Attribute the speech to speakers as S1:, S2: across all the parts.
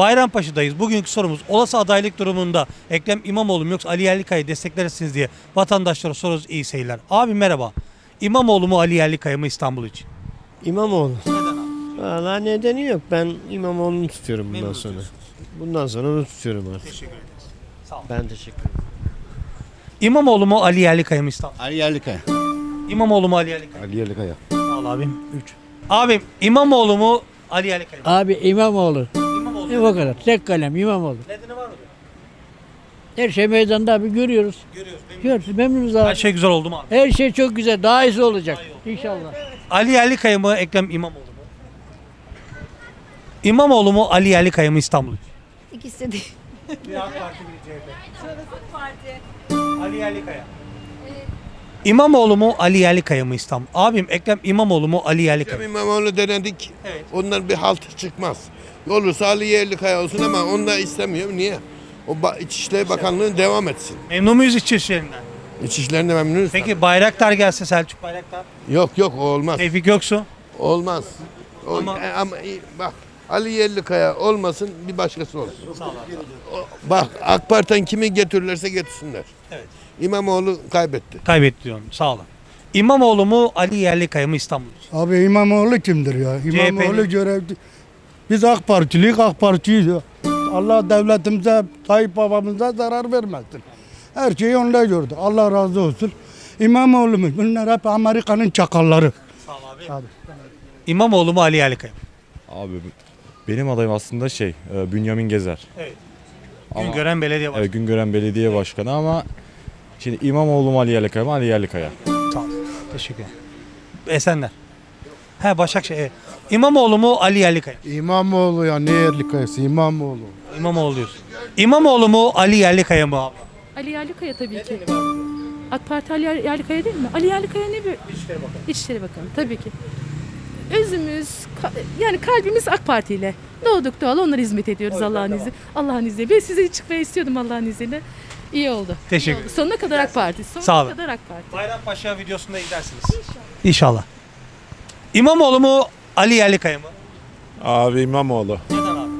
S1: Bayrampaşa'dayız. Bugünkü sorumuz olası adaylık durumunda Ekrem İmamoğlu mu yoksa Ali Yerlikaya'yı desteklersiniz diye vatandaşlara soruyoruz. İyi seyirler. Abi merhaba. İmamoğlu mu Ali Yerlikaya mı İstanbul için?
S2: İmamoğlu. Valla nedeni yok. Ben İmamoğlu'nu tutuyorum bundan
S1: Memnun
S2: sonra. Bundan sonra onu tutuyorum artık.
S1: Teşekkür ederiz. Sağ olun.
S2: Ben teşekkür ederim.
S1: İmamoğlu mu Ali Yerlikaya mı İstanbul?
S3: Ali Yerlikaya.
S1: İmamoğlu mu Ali Yerlikaya?
S3: Ali Yerlikaya.
S1: Sağ ol abim. 3. Abim İmamoğlu mu Ali Yerlikaya mı?
S4: Abi İmamoğlu. E o kadar. Tek kalem İmamoğlu.
S1: Nedeni var mı?
S4: Her şey meydanda abi görüyoruz.
S1: Görüyoruz.
S4: Gör, memnunuz abi.
S1: Her şey güzel oldu mu abi?
S4: Her şey çok güzel. Daha iyisi olacak. İnşallah.
S1: Ali Yerlikaya mı Ekrem İmamoğlu mu? İmamoğlu mu Ali Yerlikaya mı İstanbul için?
S5: İkisi de.
S1: Bir AK Parti bir CHP. Ali Yerlikaya. İmamoğlu mu Ali Yerlikaya mı İstanbul? Abim Ekrem İmamoğlu mu Ali Yerlikaya mı?
S6: Ekrem İmamoğlu denedik.
S1: Evet.
S6: Ondan bir halt çıkmaz. Olursa Ali Yerlikaya olsun ama onu da istemiyorum. Niye? O ba- İçişleri Bakanlığı devam etsin.
S1: Memnun muyuz İçişlerinden?
S6: İçişlerine memnunuz.
S1: Peki Bayraktar gelse Selçuk Bayraktar.
S6: Yok yok o olmaz.
S1: Tevfik Göksu.
S6: Olmaz. O,
S1: Ama-
S6: ama, ama iyi, bak Ali Yerlikaya olmasın bir başkası olsun. O- bak AK Parti'den kimi getirirlerse getirsinler.
S1: Evet.
S6: İmamoğlu kaybetti.
S1: Kaybetti diyorum. Sağ olun. İmamoğlu mu Ali Yerlikaya mı İstanbul için?
S7: Abi İmamoğlu kimdir ya? İmamoğlu görev... Biz AK Partiliyiz, AK Partiyiz. Allah devletimize, Tayyip babamıza zarar vermesin. Her şeyi onlar gördü. Allah razı olsun. İmamoğlu mu? Bunlar hep Amerika'nın çakalları.
S1: Sağ ol abi. İmamoğlu mu Ali Yerlikaya?
S8: Abi benim adayım aslında şey e, Bünyamin Gezer.
S1: Evet.
S8: Ama-
S1: Güngören Belediye
S8: E,
S1: Başkanı.
S8: Güngören Belediye Başkanı ama şimdi İmamoğlu mu Ali Yerlikaya mı Ali Yerlikaya.
S1: Ol. Teşekkür ederim. Esenler. He Başakşehir. İmamoğlu mu Ali Yerlikaya?
S7: İmamoğlu ya ne yerli kayası İmamoğlu.
S1: İmamoğlu diyorsun. İmamoğlu mu Ali Yerlikaya mı abi?
S9: Ali Yerlikaya tabii ki. AK Parti Ali Yer- Yerlikaya değil mi? Ali Yerlikaya ne bir? İçişleri Bakanı. İçişleri Bakanı tabii ki. Özümüz, ka- yani kalbimiz AK Parti ile. Doğduk doğal onlara hizmet ediyoruz Allah'ın izniyle. Allah'ın izniyle. Ben size çıkmayı istiyordum Allah'ın izniyle. İyi oldu.
S1: Teşekkür
S9: oldu. Sonuna kadar AK Parti. Sonuna
S1: Sağ olun.
S9: kadar AK Parti.
S1: Bayrampaşa videosunda izlersiniz. İnşallah. İmamoğlu mu Ali Yerlikaya mı?
S10: Abi İmamoğlu.
S1: Neden abi?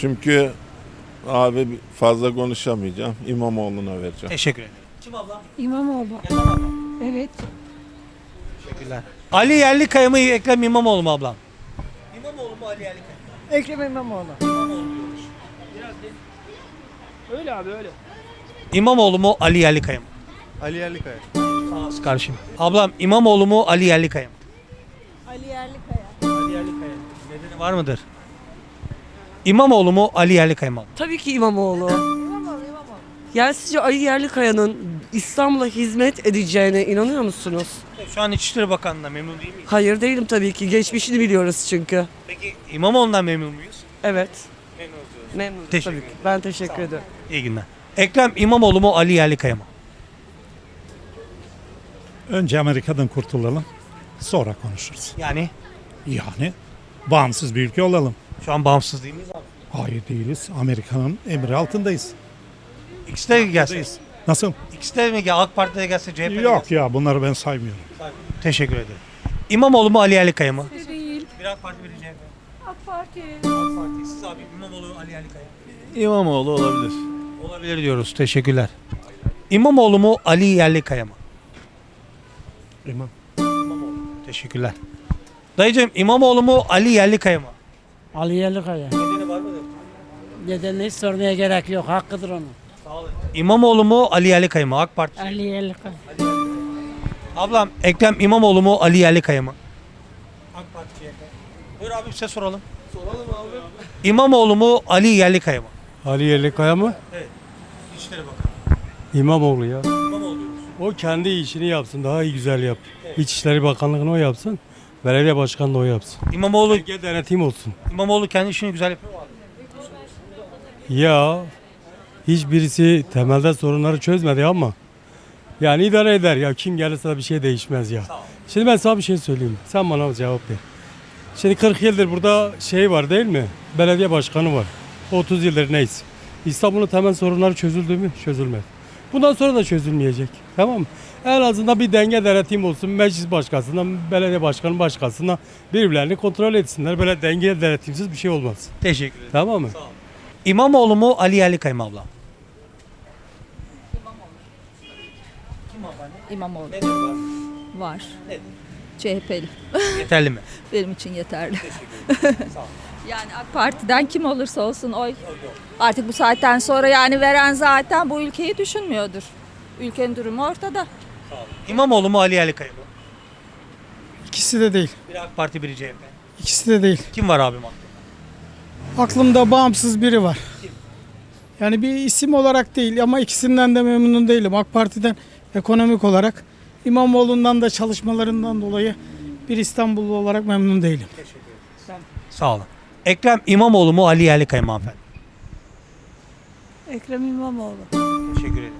S10: Çünkü abi fazla konuşamayacağım. İmamoğlu'na vereceğim.
S1: Teşekkür ederim. Kim abla?
S5: İmamoğlu.
S1: Neden abla?
S5: Evet.
S1: Teşekkürler. Ali Yerlikaya mı Ekrem İmamoğlu mu ablam? İmamoğlu mu Ali Yerlikaya mı?
S4: Ekrem İmamoğlu.
S1: İmamoğlu mu Ali Yerlikaya mı?
S3: Ali Yerlikaya.
S1: Sağ olasın kardeşim. Ablam İmamoğlu mu Ali Yerlikaya mı? Var mıdır? İmamoğlu mu Ali Yerlikaya mı?
S11: Tabii ki İmamoğlu. Yani sizce Ali Yerlikaya'nın İstanbul'a hizmet edeceğine inanıyor musunuz?
S1: Şu an İçişleri Bakanlığı'ndan memnun değil miyiz?
S11: Hayır değilim tabii ki. Geçmişini biliyoruz çünkü.
S1: Peki İmamoğlu'ndan memnun muyuz?
S11: Evet.
S1: Memnunuz diyoruz.
S11: Memnunum
S1: Teşekkür
S11: tabii ki.
S1: ederim.
S11: Ben teşekkür ederim.
S1: İyi günler. Ekrem İmamoğlu mu Ali Yerlikaya mı?
S12: Önce Amerika'dan kurtulalım. Sonra konuşuruz.
S1: Yani
S12: Yani bağımsız bir ülke olalım.
S1: şu an bağımsız değil miyiz abi?
S12: Hayır değiliz. Amerika'nın emri altındayız.
S1: İkisi de gelse.
S12: Nasıl?
S1: İkisi de mi gel? AK Parti'de gelse CHP'de
S12: Yok
S1: gelse.
S12: ya bunları ben saymıyorum.
S1: Teşekkür ederim. İmamoğlu mu Ali Yerlikaya mı?
S9: Değil.
S1: Bir AK Parti bir CHP.
S9: AK Parti.
S1: AK Parti. Siz abi İmamoğlu Ali Yerlikaya.
S10: İmamoğlu olabilir.
S1: Olabilir diyoruz. Teşekkürler. İmamoğlu mu Ali Yerlikaya mı?
S2: İmam.
S1: İmamoğlu. Teşekkürler. Dayıcığım İmamoğlu mu Ali Yerlikaya mı?
S4: Ali Yerlikaya.
S1: Nedeni var mıdır?
S4: Nedenini hiç sormaya gerek yok. Hakkıdır onun.
S1: İmamoğlu mu Ali Yerlikaya mı? AK Parti.
S4: Ali Yerlikaya.
S1: Ablam Ekrem İmamoğlu mu Ali Yerlikaya mı? AK Parti CHP. Buyur abi size soralım. Soralım abi. İmamoğlu mu Ali Yerlikaya mı?
S2: Ali Yerlikaya mı?
S1: İçişleri Bakanı.
S2: İmamoğlu ya.
S1: İmamoğlu diyoruz.
S2: O kendi işini yapsın. Daha iyi güzel yap. İçişleri Bakanlığı'nı o yapsın. Belediye Başkanlığı o yapsın.
S1: İmamoğlu,
S2: Bölge denetim olsun.
S1: İmamoğlu kendi işini güzel yapıyor mu abi?
S2: Ya hiçbirisi temelde sorunları çözmedi ama yani idare eder ya kim gelirse de bir şey değişmez ya. Şimdi ben sana bir şey söyleyeyim. Sen bana cevap ver. Şimdi 40 yıldır burada şey var değil mi? Belediye başkanı var. 30 yıldır neyse. İstanbul'un temel sorunları çözüldü mü? Çözülmedi. Bundan sonra da çözülmeyecek. Tamam mı? En azından bir denge denetim olsun. Meclis başkasından, belediye başkanı başkasından birbirlerini kontrol etsinler. Böyle denge denetimsiz bir şey olmaz.
S1: Teşekkür ederim.
S2: Tamam mı?
S1: Sağ ol. İmamoğlu mu Ali Yerlikaya mı abla?
S5: İmamoğlu. Var. CHP'li.
S1: Yeterli mi?
S5: Benim için yeterli. Yani AK Parti'den kim olursa olsun oy. Artık bu saatten sonra yani veren zaten bu ülkeyi düşünmüyordur. Ülkenin durumu ortada.
S1: İmamoğlu mu Ali Yerlikaya mı?
S2: İkisi de değil.
S1: Biri AK Parti biri CHP.
S2: İkisi de değil.
S1: Kim var abim aklında?
S2: Aklımda bağımsız biri var. Yani bir isim olarak değil ama ikisinden de memnun değilim. AK Parti'den ekonomik olarak İmamoğlu'ndan da çalışmalarından dolayı bir İstanbullu olarak memnun değilim.
S1: Sağ olun. Ekrem İmamoğlu mu Ali Yerlikaya mı hanımefendi?
S5: Ekrem İmamoğlu.
S1: Teşekkür ederim.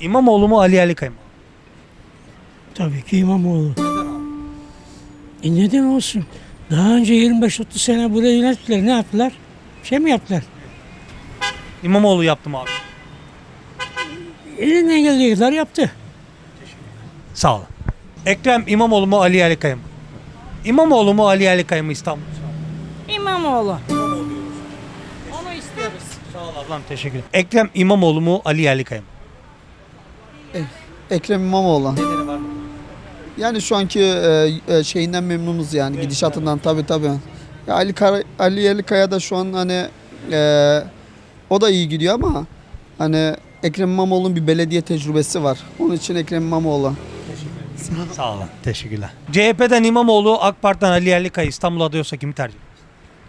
S1: İmamoğlu mu Ali Yerlikaya mı?
S4: Tabii ki İmamoğlu. E neden olsun? Daha önce 25-30 sene burayı yönettiler. Ne yaptılar? Bir şey mi yaptılar?
S1: İmamoğlu yaptım abi.
S4: Elinden geldiği kadar yaptı.
S1: Sağ olun. Ekrem İmamoğlu mu Ali Yerlikaya mı? İmamoğlu mu Ali Yerlikaya mı İstanbul?
S4: İmamoğlu.
S1: Sağ ol ablam teşekkür ederim. Ekrem İmamoğlu mu Ali Yerlikaya mı?
S3: Ekrem İmamoğlu. Yani şu anki e, e, şeyinden memnunuz yani gidişatından tabii tabii. Ya Ali Kara, Ali Yerlikaya da şu an hani e, o da iyi gidiyor ama hani Ekrem İmamoğlu'nun bir belediye tecrübesi var. Onun için Ekrem İmamoğlu.
S1: Sağ olun. Teşekkürler. CHP'den İmamoğlu, AK Parti'den Ali Yerlikaya İstanbul aday olsa kimi tercih eder?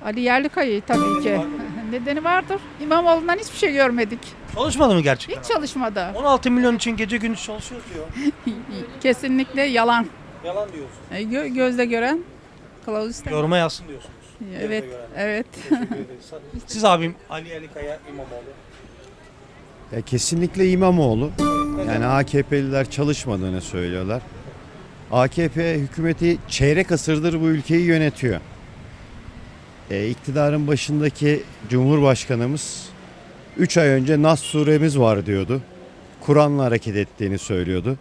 S9: Ali Yerlikaya'yı tabii ki. Nedeni vardır. İmamoğlu'ndan hiçbir şey görmedik.
S1: Çalışmadı mı gerçekten?
S9: Hiç çalışmadı.
S1: 16 milyon için gece gündüz çalışıyoruz diyor.
S9: Kesinlikle yalan.
S1: Yalan diyorsun.
S9: E, gö- gözle gören kılavuz istemez.
S1: Yoruma yazsın diyorsunuz.
S9: Evet, evet.
S1: Siz abim Ali Yerlikaya İmamoğlu.
S13: Ya kesinlikle İmamoğlu. Yani AKP'liler çalışmadığını söylüyorlar. AKP hükümeti çeyrek asırdır bu ülkeyi yönetiyor. E, iktidarın başındaki Cumhurbaşkanımız 3 ay önce Nas suremiz var diyordu. Kur'an'la hareket ettiğini söylüyordu.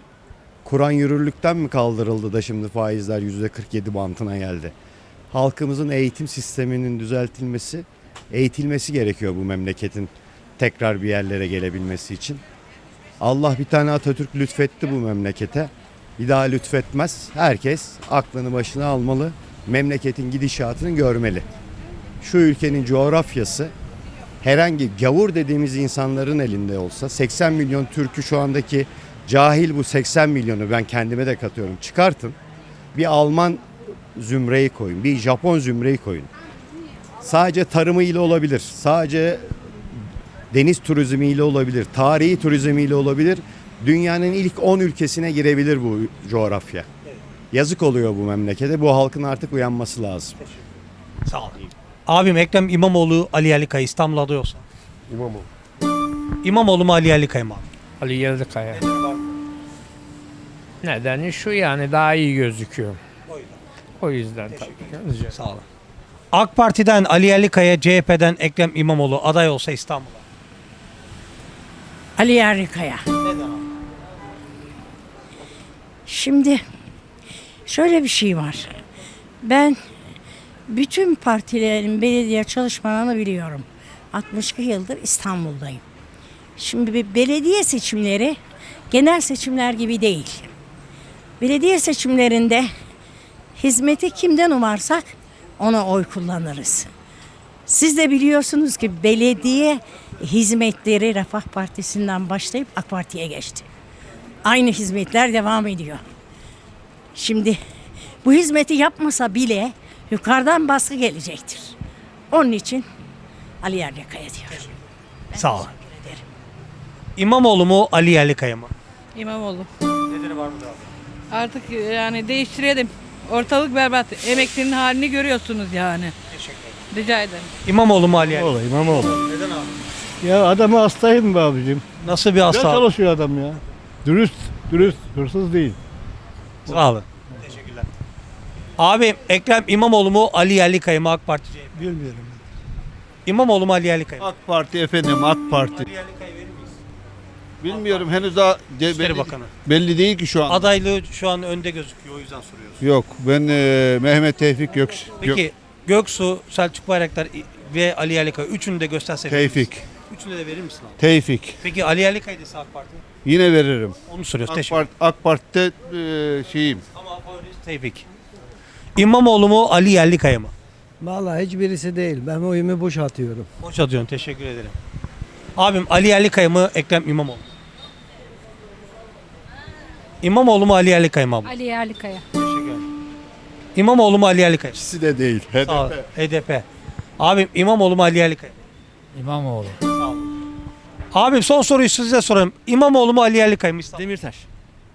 S13: Kur'an yürürlükten mi kaldırıldı da şimdi faizler %47 bantına geldi? Halkımızın eğitim sisteminin düzeltilmesi, eğitilmesi gerekiyor bu memleketin tekrar bir yerlere gelebilmesi için. Allah bir tane Atatürk lütfetti bu memlekete. Bir daha lütfetmez. Herkes aklını başına almalı. Memleketin gidişatını görmeli. Şu ülkenin coğrafyası herhangi gavur dediğimiz insanların elinde olsa 80 milyon Türk'ü şu andaki cahil bu 80 milyonu ben kendime de katıyorum çıkartın. Bir Alman zümreyi koyun, bir Japon zümreyi koyun. Sadece tarımıyla olabilir. Sadece deniz turizmiyle olabilir, tarihi turizmiyle olabilir. Dünyanın ilk 10 ülkesine girebilir bu coğrafya. Yazık oluyor bu memlekete. Bu halkın artık uyanması lazım.
S1: Sağ olun. Abim Ekrem İmamoğlu, Ali Yerlikaya İstanbul aday olsa.
S6: İmamoğlu.
S1: İmamoğlu mu Ali Yerlikaya mı abi?
S4: Ali Yerlikaya. Nedeni şu yani daha iyi gözüküyor. O yüzden tabii.
S1: Sağ olun. AK Parti'den Ali Yerlikaya, CHP'den Ekrem İmamoğlu aday olsa İstanbul'a.
S4: Ali Yerlikaya.
S5: Şimdi şöyle bir şey var. Ben bütün partilerin belediye çalışmalarını biliyorum. 62 yıldır İstanbul'dayım. Şimdi belediye seçimleri genel seçimler gibi değil. Belediye seçimlerinde hizmeti kimden umarsak ona oy kullanırız. Siz de biliyorsunuz ki belediye hizmetleri Refah Partisi'nden başlayıp AK Parti'ye geçti. Aynı hizmetler devam ediyor. Şimdi bu hizmeti yapmasa bile yukarıdan baskı gelecektir. Onun için Ali Yerlikaya diyor.
S1: Sağ olun. İmamoğlu mu Ali Yerlikaya mı?
S9: İmamoğlu.
S1: Nedeni var mı abi?
S9: Artık yani değiştirelim. Ortalık berbat. Emeklinin halini görüyorsunuz yani.
S1: Teşekkür ederim.
S9: Rica ederim.
S1: İmamoğlu mu Ali Yerlikaya?
S7: İmamoğlu.
S1: Neden abi?
S7: Ya adamı hastayım be abicim.
S1: Nasıl bir hasta? abi?
S7: çalışıyor adam ya. Dürüst, dürüst, hırsız değil.
S1: Sağ olun. Abi Ekrem İmamoğlu mu Ali Yerlikaya mı AK Parti CHP?
S7: Bilmiyorum.
S1: İmamoğlu mu Ali Yerlikaya mı?
S7: AK Parti efendim, AK Parti.
S1: Ali Yerlikaya verir miyiz?
S7: Bilmiyorum henüz daha
S1: İçişleri Bakanı.
S7: belli değil ki şu an.
S1: Adaylığı şu an önde gözüküyor o yüzden soruyoruz.
S7: Yok ben e, Mehmet Tevfik Göks.
S1: Peki Göksu, Selçuk Bayraktar ve Ali Yerlikaya. Üçünü de göstersek.
S14: Tevfik.
S1: Üçünü de verir misin abi?
S14: Tevfik.
S1: Peki Ali Yerlikaya dese AK Parti.
S14: Yine veririm.
S1: Onu soruyoruz.
S14: AK,
S1: Teşekkür
S14: Part, AK Parti'de e, şeyim.
S1: Ama favoriniz Tevfik. İmamoğlu mu Ali Yerlikaya mı?
S15: Vallahi hiçbirisi değil. Ben oyumu boş atıyorum.
S1: Hoş atıyorsun. Teşekkür ederim. Abim Ali Yerlikaya mı Ekrem İmamoğlu? mu? İmamoğlu mu Ali Yerlikaya mı abla?
S9: Ali Yerlikaya.
S1: Teşekkür ederim. İmamoğlu mu Ali Yerlikaya?
S14: İkisi de değil.
S1: Sağ ol. HDP. Abim İmamoğlu mu Ali Yerlikaya?
S15: İmamoğlu.
S1: Sağ ol. Abim son soruyu size sorayım. İmamoğlu mu Ali Yerlikaya mı İstanbul?
S15: Demirtaş.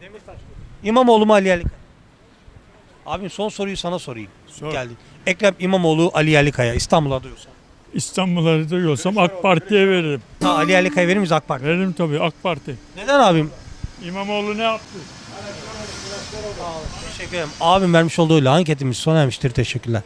S1: Demirtaş. İmamoğlu mu Ali Yerlikaya? Abim son soruyu sana sorayım. Geldi. Ekrem İmamoğlu Ali Yerlikaya İstanbul'a duyuyorsan.
S16: İstanbul'u duyuyorsam AK Parti'ye veririm.
S1: Ha, Ali Yerlikaya verir miyiz AK Parti?
S16: Veririm tabii AK Parti.
S1: Neden abim?
S16: İmamoğlu ne yaptı?
S1: Teşekkür ederim. Abim vermiş olduğu anketimiz sona ermiştir. Teşekkürler.